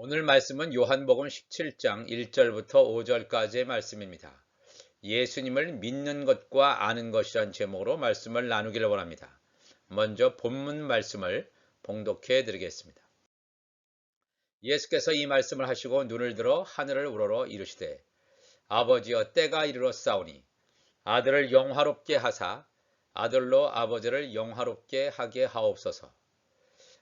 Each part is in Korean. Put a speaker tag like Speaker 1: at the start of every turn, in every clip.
Speaker 1: 오늘 말씀은 요한복음 17장 1절부터 5절까지의 말씀입니다. 예수님을 믿는 것과 아는 것이란 제목으로 말씀을 나누기를 원합니다. 먼저 본문 말씀을 봉독해 드리겠습니다. 예수께서 이 말씀을 하시고 눈을 들어 하늘을 우러러 이르시되 아버지여 때가 이르렀사오니 아들을 영화롭게 하사 아들로 아버지를 영화롭게 하게 하옵소서.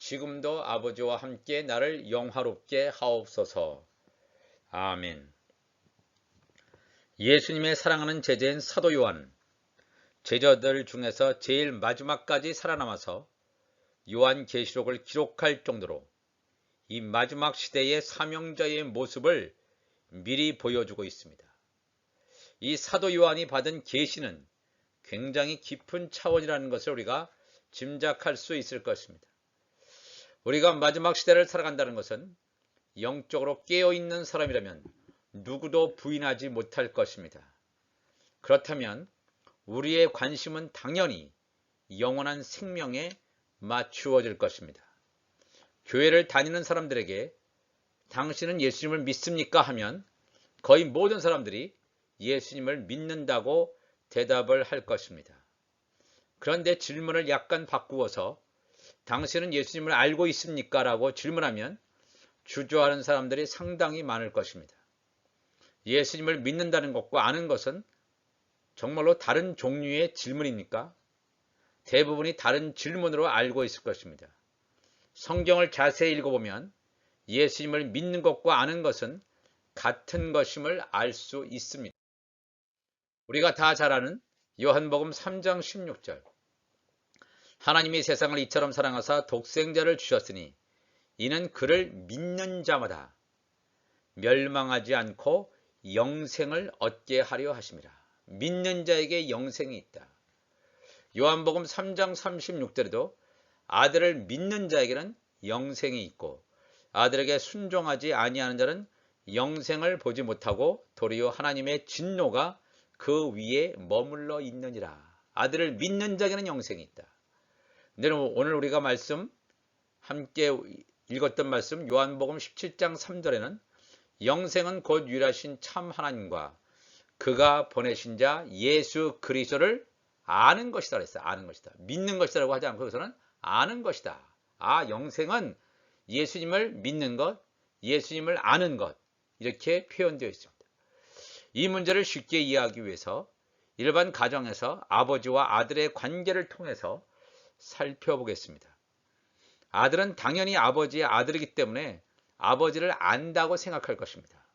Speaker 1: 지금도 아버지와 함께 나를 영화롭게 하옵소서. 아멘. 예수님의 사랑하는 제자인 사도 요한, 제자들 중에서 제일 마지막까지 살아남아서 요한 계시록을 기록할 정도로 이 마지막 시대의 사명자의 모습을 미리 보여주고 있습니다. 이 사도 요한이 받은 계시는 굉장히 깊은 차원이라는 것을 우리가 짐작할 수 있을 것입니다. 우리가 마지막 시대를 살아간다는 것은 영적으로 깨어있는 사람이라면 누구도 부인하지 못할 것입니다. 그렇다면 우리의 관심은 당연히 영원한 생명에 맞추어질 것입니다. 교회를 다니는 사람들에게 당신은 예수님을 믿습니까? 하면 거의 모든 사람들이 예수님을 믿는다고 대답을 할 것입니다. 그런데 질문을 약간 바꾸어서 당신은 예수님을 알고 있습니까? 라고 질문하면 주저하는 사람들이 상당히 많을 것입니다. 예수님을 믿는다는 것과 아는 것은 정말로 다른 종류의 질문입니까? 대부분이 다른 질문으로 알고 있을 것입니다. 성경을 자세히 읽어보면 예수님을 믿는 것과 아는 것은 같은 것임을 알 수 있습니다. 우리가 다 잘 아는 요한복음 3장 16절 하나님이 세상을 이처럼 사랑하사 독생자를 주셨으니 이는 그를 믿는 자마다 멸망하지 않고 영생을 얻게 하려 하심이라. 믿는 자에게 영생이 있다. 요한복음 3장 36절에도 아들을 믿는 자에게는 영생이 있고 아들에게 순종하지 아니하는 자는 영생을 보지 못하고 도리어 하나님의 진노가 그 위에 머물러 있느니라. 아들을 믿는 자에게는 영생이 있다. 오늘 우리가 말씀 함께 읽었던 말씀 요한복음 17장 3절에는 영생은 곧 유일하신 참 하나님과 그가 보내신 자 예수 그리스도를 아는 것이다 그랬어요. 아는 것이다. 믿는 것이라고 하지 않고 여기서는 아는 것이다. 아, 영생은 예수님을 믿는 것, 예수님을 아는 것 이렇게 표현되어 있습니다. 이 문제를 쉽게 이해하기 위해서 일반 가정에서 아버지와 아들의 관계를 통해서 살펴보겠습니다. 아들은 당연히 아버지의 아들이기 때문에 아버지를 안다고 생각할 것입니다.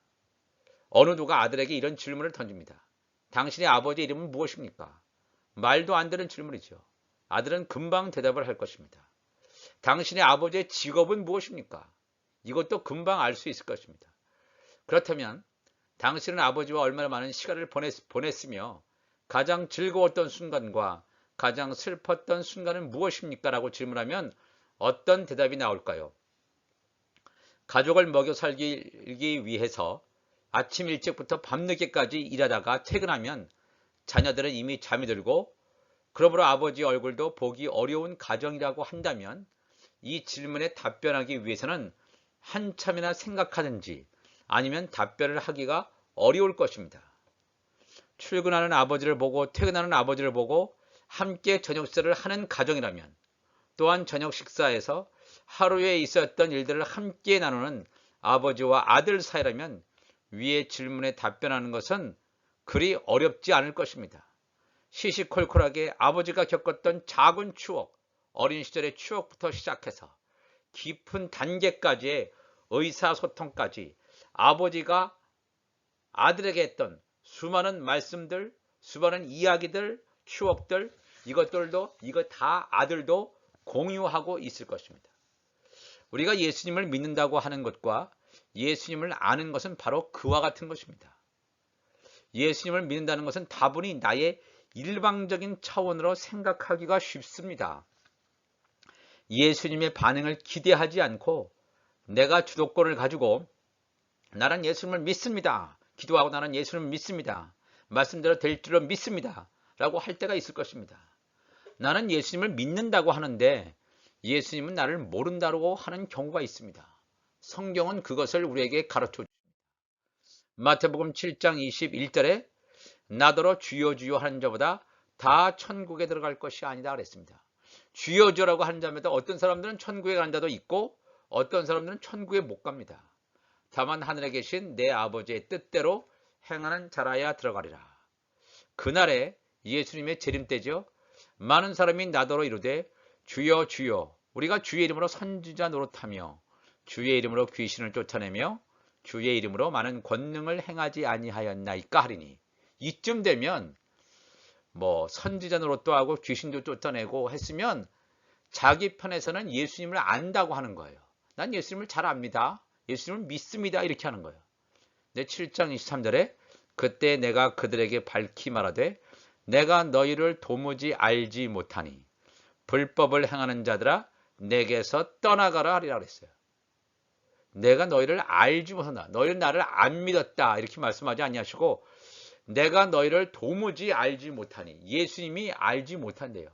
Speaker 1: 어느 누가 아들에게 이런 질문을 던집니다. 당신의 아버지의 이름은 무엇입니까? 말도 안 되는 질문이죠. 아들은 금방 대답을 할 것입니다. 당신의 아버지의 직업은 무엇입니까? 이것도 금방 알 수 있을 것입니다. 그렇다면 당신은 아버지와 얼마나 많은 시간을 보냈, 으며 가장 즐거웠던 순간과 가장 슬펐던 순간은 무엇입니까? 라고 질문하면 어떤 대답이 나올까요? 가족을 먹여 살기 위해서 아침 일찍부터 밤늦게까지 일하다가 퇴근하면 자녀들은 이미 잠이 들고 그러므로 아버지 얼굴도 보기 어려운 가정이라고 한다면 이 질문에 답변하기 위해서는 한참이나 생각하든지 아니면 답변을 하기가 어려울 것입니다. 출근하는 아버지를 보고 퇴근하는 아버지를 보고 함께 저녁 식사를 하는 가정이라면 또한 저녁 식사에서 하루에 있었던 일들을 함께 나누는 아버지와 아들 사이라면 위의 질문에 답변하는 것은 그리 어렵지 않을 것입니다. 시시콜콜하게 아버지가 겪었던 작은 추억, 어린 시절의 추억부터 시작해서 깊은 단계까지의 의사소통까지 아버지가 아들에게 했던 수많은 말씀들, 수많은 이야기들, 추억들 이것들도 이거 다 아들도 공유하고 있을 것입니다. 우리가 예수님을 믿는다고 하는 것과 예수님을 아는 것은 바로 그와 같은 것입니다. 예수님을 믿는다는 것은 다분히 나의 일방적인 차원으로 생각하기가 쉽습니다. 예수님의 반응을 기대하지 않고 내가 주도권을 가지고 나는 예수님을 믿습니다. 기도하고 나는 예수님을 믿습니다. 말씀대로 될 줄로 믿습니다. 라고 할 때가 있을 것입니다. 나는 예수님을 믿는다고 하는데 예수님은 나를 모른다고 하는 경우가 있습니다. 성경은 그것을 우리에게 가르쳐 줍니다. 마태복음 7장 21절에 나더러 주여 주여 하는 자보다 다 천국에 들어갈 것이 아니다 그랬습니다. 주여 주라고 하는 자마다 어떤 사람들은 천국에 가는 자도 있고 어떤 사람들은 천국에 못 갑니다. 다만 하늘에 계신 내 아버지의 뜻대로 행하는 자라야 들어가리라. 그날에 예수님의 재림 때죠. 많은 사람이 나더러 이르되 주여 주여 우리가 주의 이름으로 선지자 노릇하며 주의 이름으로 귀신을 쫓아내며 주의 이름으로 많은 권능을 행하지 아니하였나이까 하리니 이쯤 되면 뭐 선지자 노릇도 하고 귀신도 쫓아내고 했으면 자기 편에서는 예수님을 안다고 하는 거예요. 난 예수님을 잘 압니다. 예수님을 믿습니다. 이렇게 하는 거예요. 내 7장 23절에 그때 내가 그들에게 밝히 말하되 내가 너희를 도무지 알지 못하니 불법을 행하는 자들아 내게서 떠나가라 하리라 그랬어요. 내가 너희를 알지 못한다. 너희는 나를 안 믿었다. 이렇게 말씀하지 아니하시고 내가 너희를 도무지 알지 못하니 예수님이 알지 못한대요.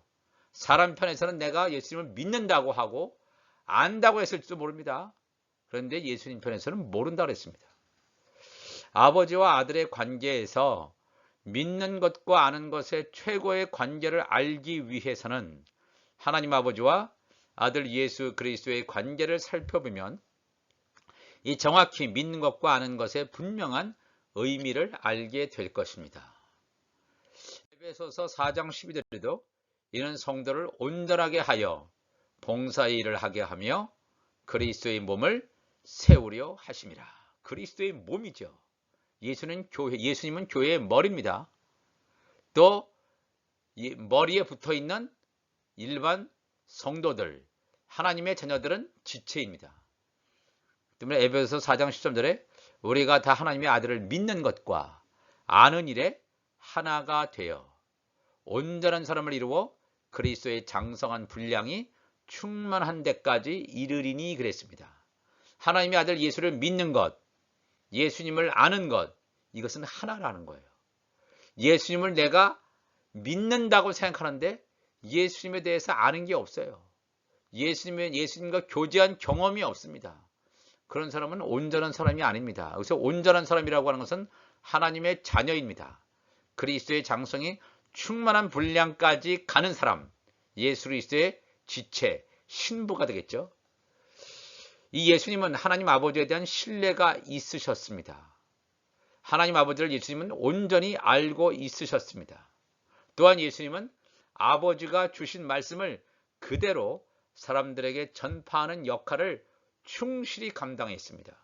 Speaker 1: 사람 편에서는 내가 예수님을 믿는다고 하고 안다고 했을지도 모릅니다. 그런데 예수님 편에서는 모른다 그랬습니다. 아버지와 아들의 관계에서 믿는 것과 아는 것의 최고의 관계를 알기 위해서는 하나님 아버지와 아들 예수 그리스도의 관계를 살펴보면 이 정확히 믿는 것과 아는 것의 분명한 의미를 알게 될 것입니다. 에베소서 4장 12절에도 이는 성도를 온전하게 하여 봉사의 일을 하게 하며 그리스도의 몸을 세우려 하심이라. 그리스도의 몸이죠. 예수는 교회, 예수님은 교회의 머리입니다. 또 머리에 붙어 있는 일반 성도들, 하나님의 자녀들은 지체입니다. 때문에 에베소 4장 13절에 우리가 다 하나님의 아들을 믿는 것과 아는 일에 하나가 되어 온전한 사람을 이루어 그리스도의 장성한 분량이 충만한 데까지 이르리니 그랬습니다. 하나님의 아들 예수를 믿는 것, 예수님을 아는 것, 이것은 하나라는 거예요. 예수님을 내가 믿는다고 생각하는데 예수님에 대해서 아는 게 없어요. 예수님의 예수님과 교제한 경험이 없습니다. 그런 사람은 온전한 사람이 아닙니다. 그래서 온전한 사람이라고 하는 것은 하나님의 자녀입니다. 그리스도의 장성이 충만한 분량까지 가는 사람, 예수 그리스도의 지체, 신부가 되겠죠. 이 예수님은 하나님 아버지에 대한 신뢰가 있으셨습니다. 하나님 아버지를 예수님은 온전히 알고 있으셨습니다. 또한 예수님은 아버지가 주신 말씀을 그대로 사람들에게 전파하는 역할을 충실히 감당했습니다.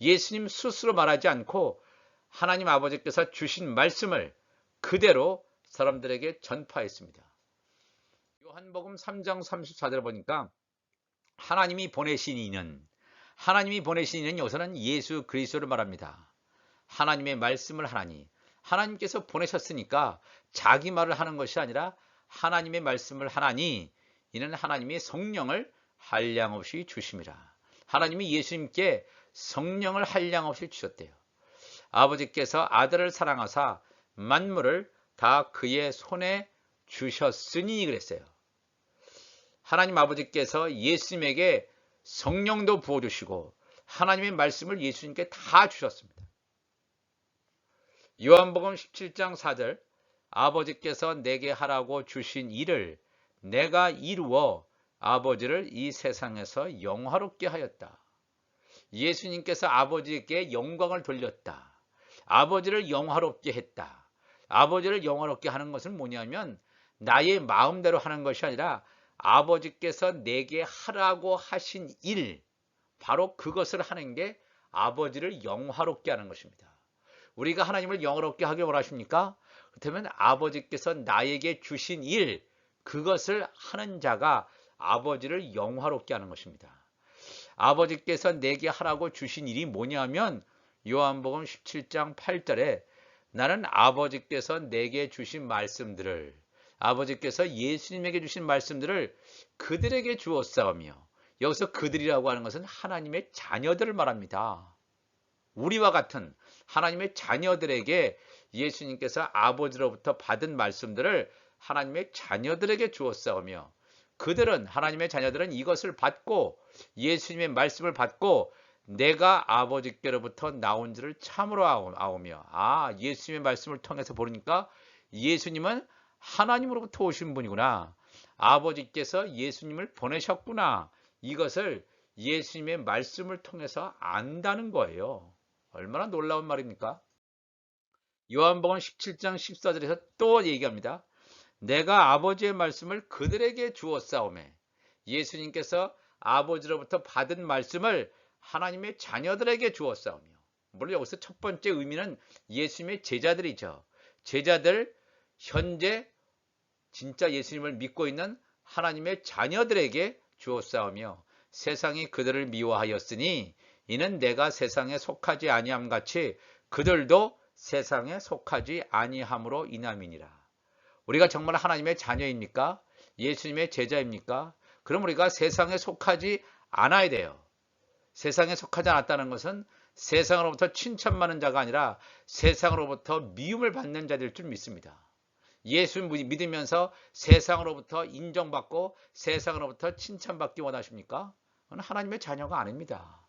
Speaker 1: 예수님 스스로 말하지 않고 하나님 아버지께서 주신 말씀을 그대로 사람들에게 전파했습니다. 요한복음 3장 34절 보니까 하나님이 보내신 이는 하나님이 보내신 이는 여기서는 예수 그리스도를 말합니다. 하나님의 말씀을 하나니 하나님께서 보내셨으니까 자기 말을 하는 것이 아니라 하나님의 말씀을 하나니 이는 하나님이 성령을 한량없이 주심이라. 하나님이 예수님께 성령을 한량없이 주셨대요. 아버지께서 아들을 사랑하사 만물을 다 그의 손에 주셨으니 그랬어요. 하나님 아버지께서 예수님에게 성령도 부어주시고 하나님의 말씀을 예수님께 다 주셨습니다. 요한복음 17장 4절 아버지께서 내게 하라고 주신 일을 내가 이루어 아버지를 이 세상에서 영화롭게 하였다. 예수님께서 아버지께 영광을 돌렸다. 아버지를 영화롭게 했다. 아버지를 영화롭게 하는 것은 뭐냐면 나의 마음대로 하는 것이 아니라 아버지께서 내게 하라고 하신 일, 바로 그것을 하는 게 아버지를 영화롭게 하는 것입니다. 우리가 하나님을 영화롭게 하기 원하십니까? 그렇다면 아버지께서 나에게 주신 일, 그것을 하는 자가 아버지를 영화롭게 하는 것입니다. 아버지께서 내게 하라고 주신 일이 뭐냐면 요한복음 17장 8절에 나는 아버지께서 내게 주신 말씀들을 아버지께서 예수님에게 주신 말씀들을 그들에게 주었사오며 여기서 그들이라고 하는 것은 하나님의 자녀들을 말합니다. 우리와 같은 하나님의 자녀들에게 예수님께서 아버지로부터 받은 말씀들을 하나님의 자녀들에게 주었사오며 그들은 하나님의 자녀들은 이것을 받고 예수님의 말씀을 받고 내가 아버지께로부터 나온 줄을 참으로 아오며 아 예수님의 말씀을 통해서 보니까 예수님은 하나님으로부터 오신 분이구나. 아버지께서 예수님을 보내셨구나. 이것을 예수님의 말씀을 통해서 안다는 거예요. 얼마나 놀라운 말입니까? 요한복음 17장 14절에서 또 얘기합니다. 내가 아버지의 말씀을 그들에게 주었사오매 예수님께서 아버지로부터 받은 말씀을 하나님의 자녀들에게 주었사오며 물론 여기서 첫 번째 의미는 예수님의 제자들이죠. 제자들 현재 진짜 예수님을 믿고 있는 하나님의 자녀들에게 주었사오며 세상이 그들을 미워하였으니 이는 내가 세상에 속하지 아니함 같이 그들도 세상에 속하지 아니함으로 인함이니라. 우리가 정말 하나님의 자녀입니까? 예수님의 제자입니까? 그럼 우리가 세상에 속하지 않아야 돼요. 세상에 속하지 않았다는 것은 세상으로부터 칭찬받는 자가 아니라 세상으로부터 미움을 받는 자들 줄 믿습니다. 예수 믿으면서 세상으로부터 인정받고 세상으로부터 칭찬받기 원하십니까? 그건 하나님의 자녀가 아닙니다.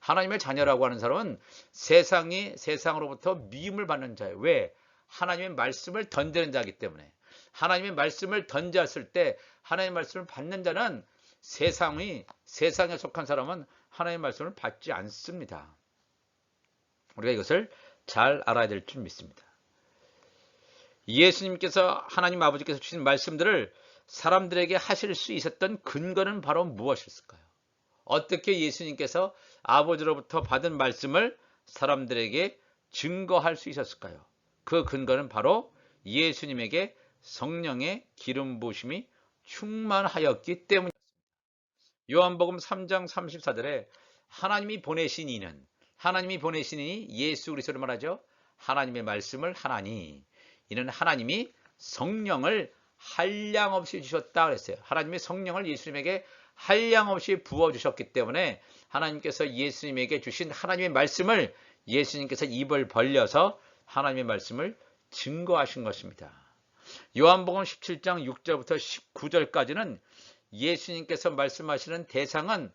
Speaker 1: 하나님의 자녀라고 하는 사람은 세상이 세상으로부터 미움을 받는 자예요. 왜? 하나님의 말씀을 던지는 자이기 때문에. 하나님의 말씀을 던졌을 때 하나님의 말씀을 받는 자는 세상이 세상에 속한 사람은 하나님의 말씀을 받지 않습니다. 우리가 이것을 잘 알아야 될 줄 믿습니다. 예수님께서 하나님 아버지께서 주신 말씀들을 사람들에게 하실 수 있었던 근거는 바로 무엇일까요? 어떻게 예수님께서 아버지로부터 받은 말씀을 사람들에게 증거할 수 있었을까요? 그 근거는 바로 예수님에게 성령의 기름 부심이 충만하였기 때문이었습니다. 요한복음 3장 34절에 하나님이 보내신 이는 하나님이 보내신 이니 예수 그리스도를 말하죠. 하나님의 말씀을 하나니 이는 하나님이 성령을 한량 없이 주셨다 그랬어요. 하나님의 성령을 예수님에게 한량 없이 부어 주셨기 때문에 하나님께서 예수님에게 주신 하나님의 말씀을 예수님께서 입을 벌려서 하나님의 말씀을 증거하신 것입니다. 요한복음 17장 6절부터 19절까지는 예수님께서 말씀하시는 대상은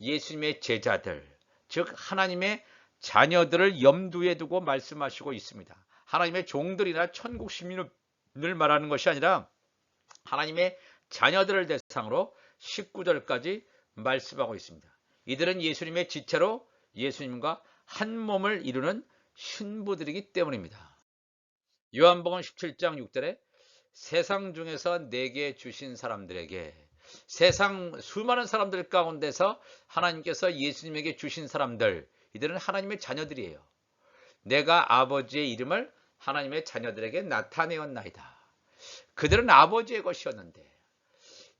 Speaker 1: 예수님의 제자들, 즉 하나님의 자녀들을 염두에 두고 말씀하시고 있습니다. 하나님의 종들이나 천국 시민을 말하는 것이 아니라 하나님의 자녀들을 대상으로 19절까지 말씀하고 있습니다. 이들은 예수님의 지체로 예수님과 한 몸을 이루는 신부들이기 때문입니다. 요한복음 17장 6절에 세상 중에서 내게 주신 사람들에게 세상 수많은 사람들 가운데서 하나님께서 예수님에게 주신 사람들 이들은 하나님의 자녀들이에요. 내가 아버지의 이름을 하나님의 자녀들에게 나타내었나이다. 그들은 아버지의 것이었는데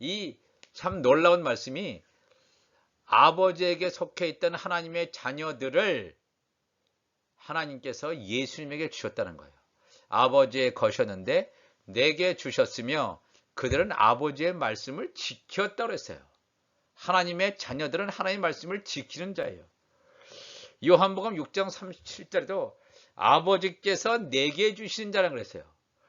Speaker 1: 이 참 놀라운 말씀이 아버지에게 속해 있던 하나님의 자녀들을 하나님께서 예수님에게 주셨다는 거예요. 아버지의 것이었는데 내게 주셨으며 그들은 아버지의 말씀을 지켰다고 했어요. 하나님의 자녀들은 하나님의 말씀을 지키는 자예요. 요한복음 6장 37절에도 아버지께서 내게 주신 자라 그랬어요.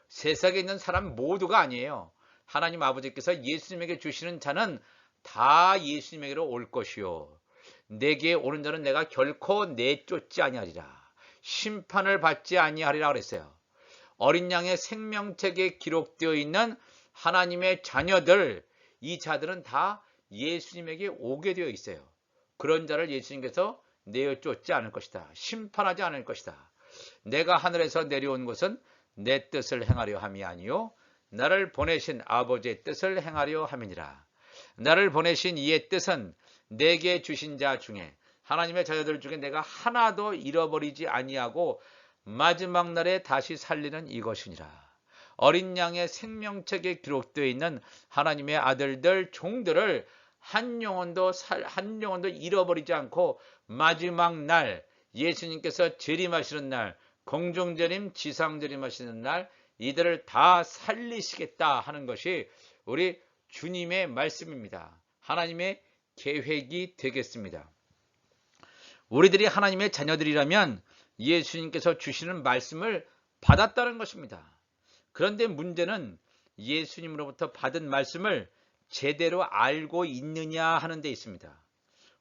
Speaker 1: 세상에 있는 사람 모두가 아니에요. 하나님 아버지께서 예수님에게 주시는 자는 다 예수님에게로 올 것이요. 내게 오는 자는 내가 결코 내쫓지 아니하리라. 심판을 받지 아니하리라 그랬어요. 어린 양의 생명책에 기록되어 있는 하나님의 자녀들, 이 자들은 다 예수님에게 오게 되어 있어요. 그런 자를 예수님께서 내어 쫓지 않을 것이다. 심판하지 않을 것이다. 내가 하늘에서 내려온 것은 내 뜻을 행하려 함이 아니요 나를 보내신 아버지의 뜻을 행하려 함이니라. 나를 보내신 이의 뜻은 내게 주신 자 중에 하나님의 자녀들 중에 내가 하나도 잃어버리지 아니하고 마지막 날에 다시 살리는 이것이니라. 어린 양의 생명책에 기록되어 있는 하나님의 아들들 종들을 한 영혼도 살, 한 영혼도 잃어버리지 않고 마지막 날 예수님께서 재림하시는 날 공중재림 지상재림 하시는 날 이들을 다 살리시겠다 하는 것이 우리 주님의 말씀입니다. 하나님의 계획이 되겠습니다. 우리들이 하나님의 자녀들이라면 예수님께서 주시는 말씀을 받았다는 것입니다. 그런데 문제는 예수님으로부터 받은 말씀을 제대로 알고 있느냐 하는 데 있습니다.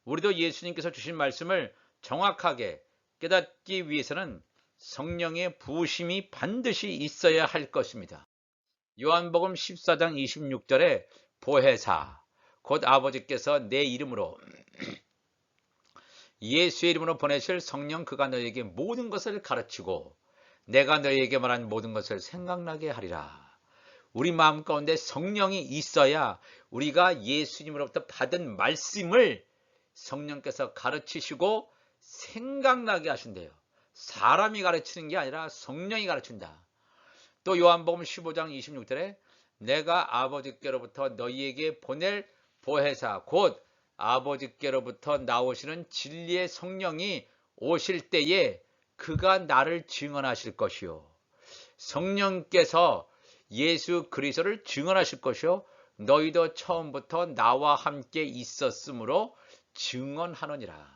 Speaker 1: 우리도 예수님께서 주신 말씀을 정확하게 깨닫기 위해서는 성령의 부으심이 반드시 있어야 할 것입니다. 요한복음 14장 26절에 보혜사 곧 아버지께서 내 이름으로 예수의 이름으로 보내실 성령 그가 너에게 모든 것을 가르치고 내가 너에게 말한 모든 것을 생각나게 하리라. 우리 마음 가운데 성령이 있어야 우리가 예수님으로부터 받은 말씀을 성령께서 가르치시고 생각나게 하신대요. 사람이 가르치는 게 아니라 성령이 가르친다. 또 요한복음 15장 26절에 내가 아버지께로부터 너희에게 보낼 보혜사 곧 아버지께로부터 나오시는 진리의 성령이 오실 때에 그가 나를 증언하실 것이요. 성령께서 예수 그리스도를 증언하실 것이요. 너희도 처음부터 나와 함께 있었으므로 증언하느니라.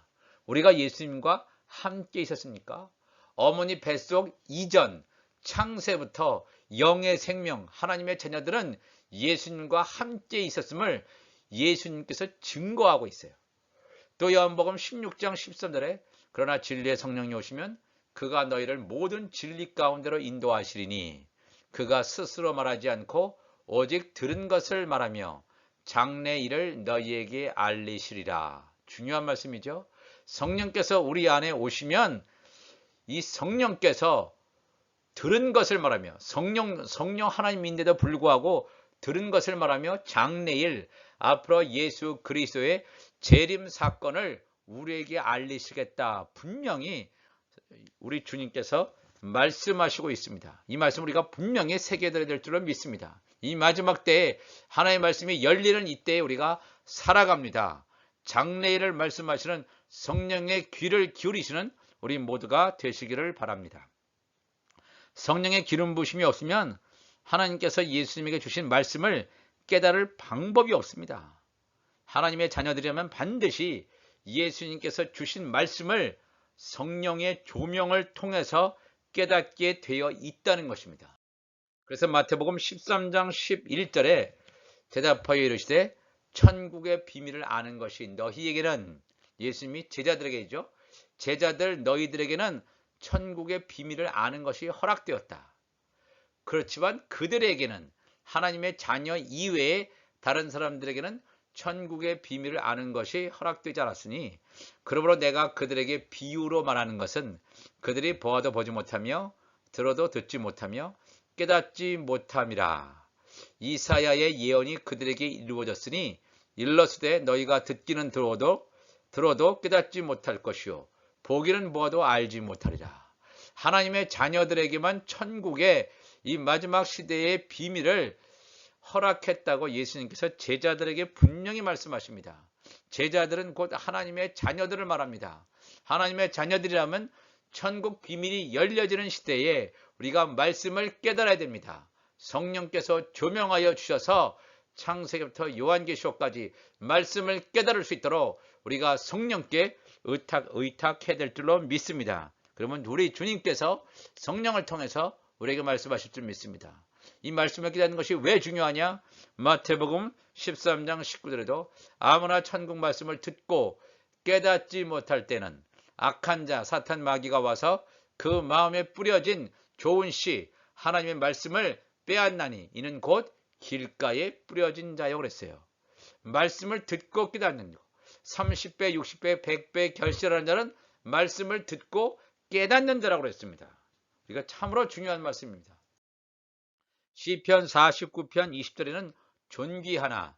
Speaker 1: 우리가 예수님과 함께 있었습니까? 어머니 뱃속 이전 창세부터 영의 생명 하나님의 자녀들은 예수님과 함께 있었음을 예수님께서 증거하고 있어요. 또 요한복음 16장 13절에 그러나 진리의 성령이 오시면 그가 너희를 모든 진리 가운데로 인도하시리니 그가 스스로 말하지 않고 오직 들은 것을 말하며 장래 일을 너희에게 알리시리라. 중요한 말씀이죠. 성령께서 우리 안에 오시면 이 성령께서 들은 것을 말하며 성령 성령 하나님인데도 불구하고 들은 것을 말하며 장래일 앞으로 예수 그리스도의 재림 사건을 우리에게 알리시겠다. 분명히 우리 주님께서 말씀하시고 있습니다. 이 말씀 우리가 분명히 새겨들어야 될 줄로 믿습니다. 이 마지막 때에 하나님의 말씀이 열리는 이때에 우리가 살아갑니다. 장래일을 말씀하시는 성령의 귀를 기울이시는 우리 모두가 되시기를 바랍니다. 성령의 기름 부심이 없으면 하나님께서 예수님에게 주신 말씀을 깨달을 방법이 없습니다. 하나님의 자녀들이라면 반드시 예수님께서 주신 말씀을 성령의 조명을 통해서 깨닫게 되어 있다는 것입니다. 그래서 마태복음 13장 11절에 대답하여 이르시되 천국의 비밀을 아는 것이 너희에게는 예수님이 제자들에게죠. 제자들 너희들에게는 천국의 비밀을 아는 것이 허락되었다. 그렇지만 그들에게는 하나님의 자녀 이외에 다른 사람들에게는 천국의 비밀을 아는 것이 허락되지 않았으니 그러므로 내가 그들에게 비유로 말하는 것은 그들이 보아도 보지 못하며 들어도 듣지 못하며 깨닫지 못함이라. 이사야의 예언이 그들에게 이루어졌으니 일러스되 너희가 듣기는 들어도 들어도 깨닫지 못할 것이요 보기는 보아도 알지 못하리라. 하나님의 자녀들에게만 천국의 이 마지막 시대의 비밀을 허락했다고 예수님께서 제자들에게 분명히 말씀하십니다. 제자들은 곧 하나님의 자녀들을 말합니다. 하나님의 자녀들이라면 천국 비밀이 열려지는 시대에 우리가 말씀을 깨달아야 됩니다. 성령께서 조명하여 주셔서 창세기부터 요한계시록까지 말씀을 깨달을 수 있도록 우리가 성령께 의탁, 의탁해야 될 줄로 믿습니다. 그러면 우리 주님께서 성령을 통해서 우리에게 말씀하실 줄 믿습니다. 이 말씀을 기다리는 것이 왜 중요하냐? 마태복음 13장 19절에도 아무나 천국 말씀을 듣고 깨닫지 못할 때는 악한 자 사탄 마귀가 와서 그 마음에 뿌려진 좋은 씨 하나님의 말씀을 빼앗나니 이는 곧 길가에 뿌려진 자요 그랬어요. 말씀을 듣고 깨닫는 거. 30배, 60배, 100배 결실하는 자는 말씀을 듣고 깨닫는 자라고 그랬습니다. 이거 참으로 중요한 말씀입니다. 시편 49편 20절에는 존귀하나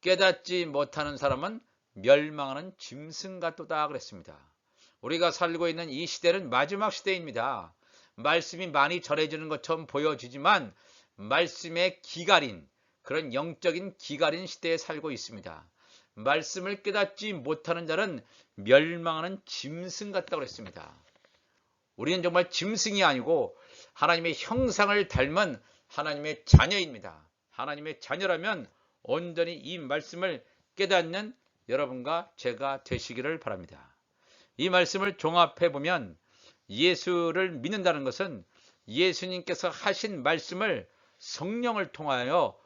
Speaker 1: 깨닫지 못하는 사람은 멸망하는 짐승 같도다 그랬습니다. 우리가 살고 있는 이 시대는 마지막 시대입니다. 말씀이 많이 전해지는 것처럼 보여지지만 말씀의 기갈인 그런 영적인 기갈인 시대에 살고 있습니다. 말씀을 깨닫지 못하는 자는 멸망하는 짐승 같다고 그랬습니다. 우리는 정말 짐승이 아니고 하나님의 형상을 닮은 하나님의 자녀입니다. 하나님의 자녀라면 온전히 이 말씀을 깨닫는 여러분과 제가 되시기를 바랍니다. 이 말씀을 종합해 보면 예수를 믿는다는 것은 예수님께서 하신 말씀을 성령을 통하여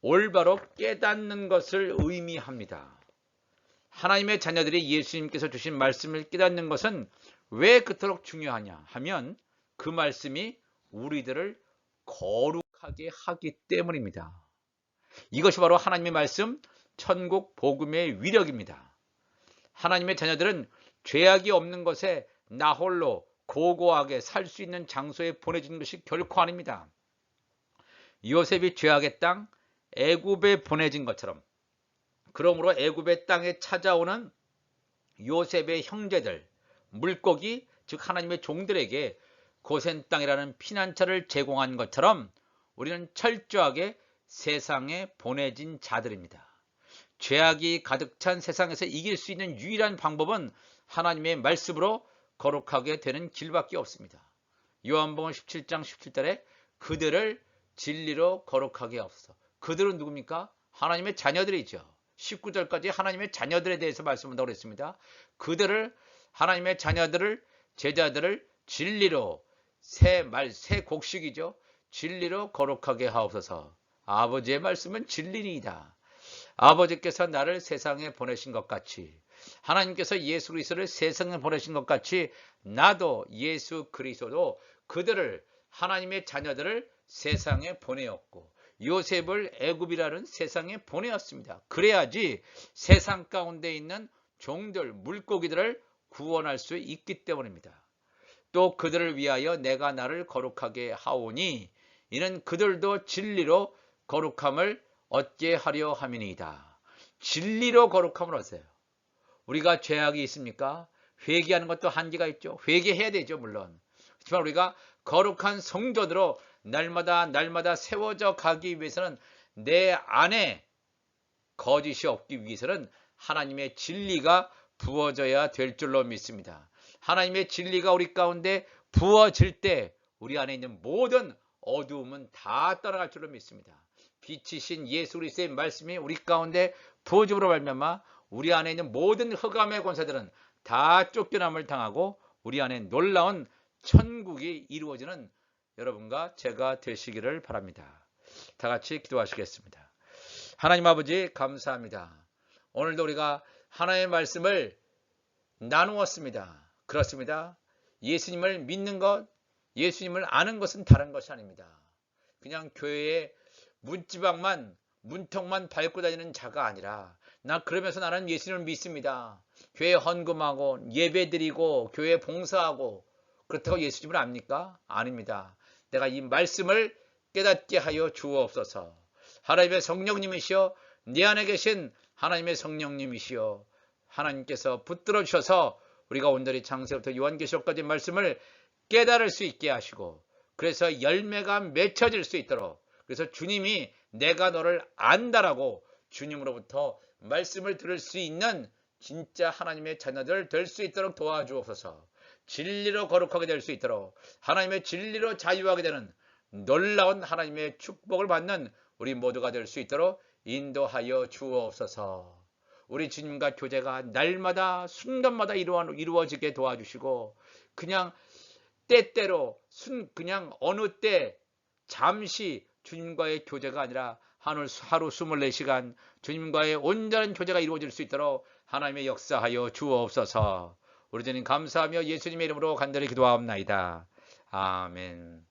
Speaker 1: 올바로 깨닫는 것을 의미합니다. 하나님의 자녀들이 예수님께서 주신 말씀을 깨닫는 것은 왜 그토록 중요하냐 하면 그 말씀이 우리들을 거룩하게 하기 때문입니다. 이것이 바로 하나님의 말씀, 천국 복음의 위력입니다. 하나님의 자녀들은 죄악이 없는 것에 나홀로 고고하게 살 수 있는 장소에 보내주는 것이 결코 아닙니다. 요셉이 죄악의 땅 애굽에 보내진 것처럼 그러므로 애굽의 땅에 찾아오는 요셉의 형제들 물고기 즉 하나님의 종들에게 고센 땅이라는 피난처를 제공한 것처럼 우리는 철저하게 세상에 보내진 자들입니다. 죄악이 가득 찬 세상에서 이길 수 있는 유일한 방법은 하나님의 말씀으로 거룩하게 되는 길밖에 없습니다. 요한복음 17장 17절에 그들을 진리로 거룩하게 하옵소서. 그들은 누굽니까? 하나님의 자녀들이죠. 19절까지 하나님의 자녀들에 대해서 말씀한다고 그랬습니다. 그들을 하나님의 자녀들을 제자들을 진리로 새 말, 새 곡식이죠. 진리로 거룩하게 하옵소서. 아버지의 말씀은 진리이다. 아버지께서 나를 세상에 보내신 것 같이 하나님께서 예수 그리스도를 세상에 보내신 것 같이 나도 예수 그리스도도 그들을 하나님의 자녀들을 세상에 보내었고 요셉을 애굽이라는 세상에 보내었습니다. 그래야지 세상 가운데 있는 종들 물고기들을 구원할 수 있기 때문입니다. 또 그들을 위하여 내가 나를 거룩하게 하오니 이는 그들도 진리로 거룩함을 얻게 하려 함이니이다. 진리로 거룩함을 얻어요. 우리가 죄악이 있습니까? 회개하는 것도 한계가 있죠. 회개해야 되죠, 물론. 그렇지만 우리가 거룩한 성전으로 날마다 날마다 세워져 가기 위해서는 내 안에 거짓이 없기 위해서는 하나님의 진리가 부어져야 될 줄로 믿습니다. 하나님의 진리가 우리 가운데 부어질 때 우리 안에 있는 모든 어두움은 다 떠나갈 줄로 믿습니다. 빛이신 예수 그리스도의 말씀이 우리 가운데 부어짐으로 말미암아 우리 안에 있는 모든 흑암의 권세들은 다 쫓겨남을 당하고 우리 안에 놀라운 천국이 이루어지는 여러분과 제가 되시기를 바랍니다. 다 같이 기도하시겠습니다. 하나님 아버지 감사합니다. 오늘도 우리가 하나의 말씀을 나누었습니다. 그렇습니다. 예수님을 믿는 것, 예수님을 아는 것은 다른 것이 아닙니다. 그냥 교회에 문지방만 문턱만 밟고 다니는 자가 아니라 나 그러면서 나는 예수님을 믿습니다. 교회 헌금하고 예배드리고 교회 봉사하고 그렇다고 예수님을 압니까? 아닙니다. 내가 이 말씀을 깨닫게 하여 주옵소서. 하나님의 성령님이시여 내 안에 계신 하나님의 성령님이시여 하나님께서 붙들어 주셔서 우리가 오늘의 창세부터 요한계시록까지 말씀을 깨달을 수 있게 하시고 그래서 열매가 맺혀질 수 있도록 그래서 주님이 내가 너를 안다라고 주님으로부터 말씀을 들을 수 있는 진짜 하나님의 자녀들 될 수 있도록 도와주옵소서. 진리로 거룩하게 될 수 있도록 하나님의 진리로 자유하게 되는 놀라운 하나님의 축복을 받는 우리 모두가 될 수 있도록 인도하여 주옵소서. 우리 주님과 교제가 날마다 순간마다 이루어 지게 도와주시고 그냥 때때로 순 그냥 어느 때 잠시 주님과의 교제가 아니라 하루, 하루 24시간 주님과의 온전한 교제가 이루어질 수 있도록 하나님의 역사하여 주옵소서. 우리 주님 감사하며 예수님의 이름으로 간절히 기도하옵나이다. 아멘.